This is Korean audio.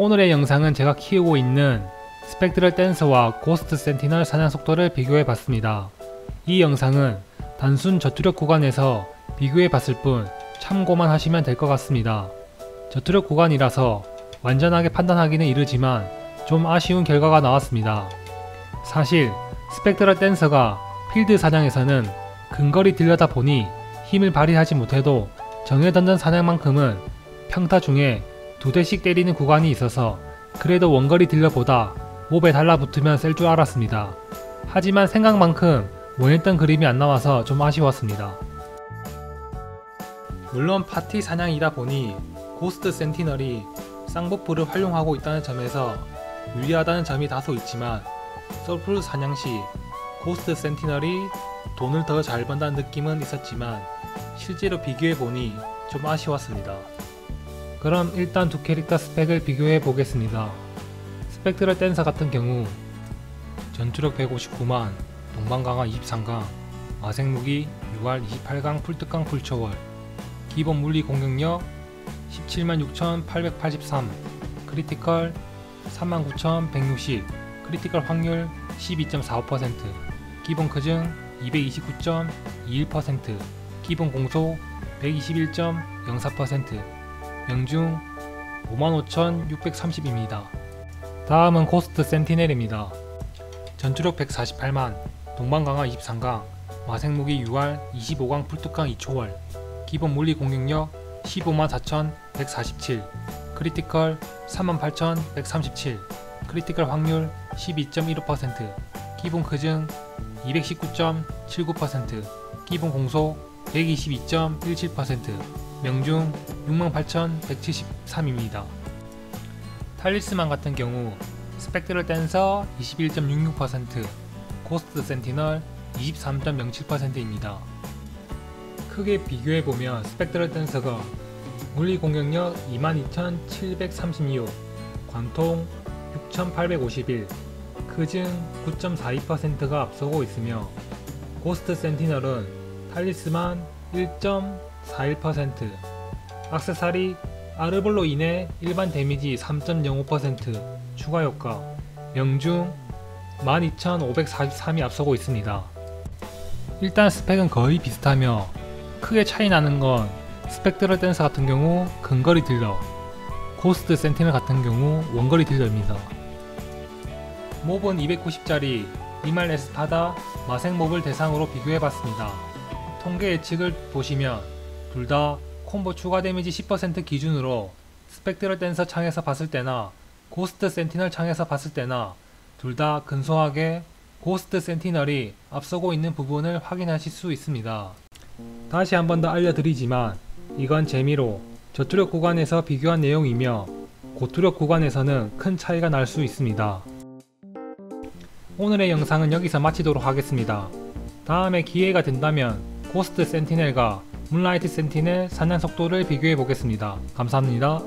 오늘의 영상은 제가 키우고 있는 스펙트럴 댄서와 고스트 센티널 사냥 속도를 비교해 봤습니다. 이 영상은 단순 저투력 구간에서 비교해 봤을 뿐 참고만 하시면 될 것 같습니다. 저투력 구간이라서 완전하게 판단하기는 이르지만 좀 아쉬운 결과가 나왔습니다. 사실 스펙트럴 댄서가 필드 사냥에서는 근거리 딜러다 보니 힘을 발휘하지 못해도 정해 던전 사냥만큼은 평타 중에 두 대씩 때리는 구간이 있어서 그래도 원거리 딜러보다 몹에 달라붙으면 셀 줄 알았습니다. 하지만 생각만큼 원했던 그림이 안 나와서 좀 아쉬웠습니다. 물론 파티 사냥이다 보니 고스트 센티널이 쌍버프를 활용하고 있다는 점에서 유리하다는 점이 다소 있지만 서플 사냥 시 고스트 센티널이 돈을 더 잘 번다는 느낌은 있었지만 실제로 비교해보니 좀 아쉬웠습니다. 그럼 일단 두 캐릭터 스펙을 비교해 보겠습니다. 스펙트럴 댄서 같은 경우 전투력 159만, 동방강화 23강, 마생무기 6할 28강 풀특강 풀초월, 기본 물리 공격력 176,883, 크리티컬 39,160, 크리티컬 확률 12.45%, 기본 크증 229.21%, 기본 공속 121.04%, 명중 55,630입니다. 다음은 고스트 센티넬입니다. 전투력 148만, 동방강화 23강, 마생무기 6할 25강 풀특강 2초월, 기본 물리 공격력 154,147, 크리티컬 38,137, 크리티컬 확률 12.15%, 기본 크증 219.79%, 기본 공속 122.17%, 명중 68,173입니다. 탈리스만 같은 경우 스펙트럴 댄서 21.66%, 고스트 센티널 23.07%입니다. 크게 비교해보면 스펙트럴 댄서가 물리 공격력 22,736, 관통 6,851, 크증 9.42%가 앞서고 있으며 고스트 센티널은 탈리스만 1.41%, 악세사리 아르볼로 인해 일반 데미지 3.05% 추가 효과, 명중 12,543이 앞서고 있습니다. 일단 스펙은 거의 비슷하며 크게 차이 나는 건 스펙트럴 댄서 같은 경우 근거리 딜러, 고스트 센티널 같은 경우 원거리 딜러입니다. 몹은 290짜리 이말 에스파다 마생몹을 대상으로 비교해봤습니다. 통계 예측을 보시면 둘 다 콤보 추가 데미지 10% 기준으로 스펙트럴 댄서 창에서 봤을 때나 고스트 센티널 창에서 봤을 때나 둘 다 근소하게 고스트 센티널이 앞서고 있는 부분을 확인하실 수 있습니다. 다시 한 번 더 알려드리지만 이건 재미로 저투력 구간에서 비교한 내용이며 고투력 구간에서는 큰 차이가 날 수 있습니다. 오늘의 영상은 여기서 마치도록 하겠습니다. 다음에 기회가 된다면 고스트 센티넬과 문라이트 센티넬 사냥 속도를 비교해 보겠습니다. 감사합니다.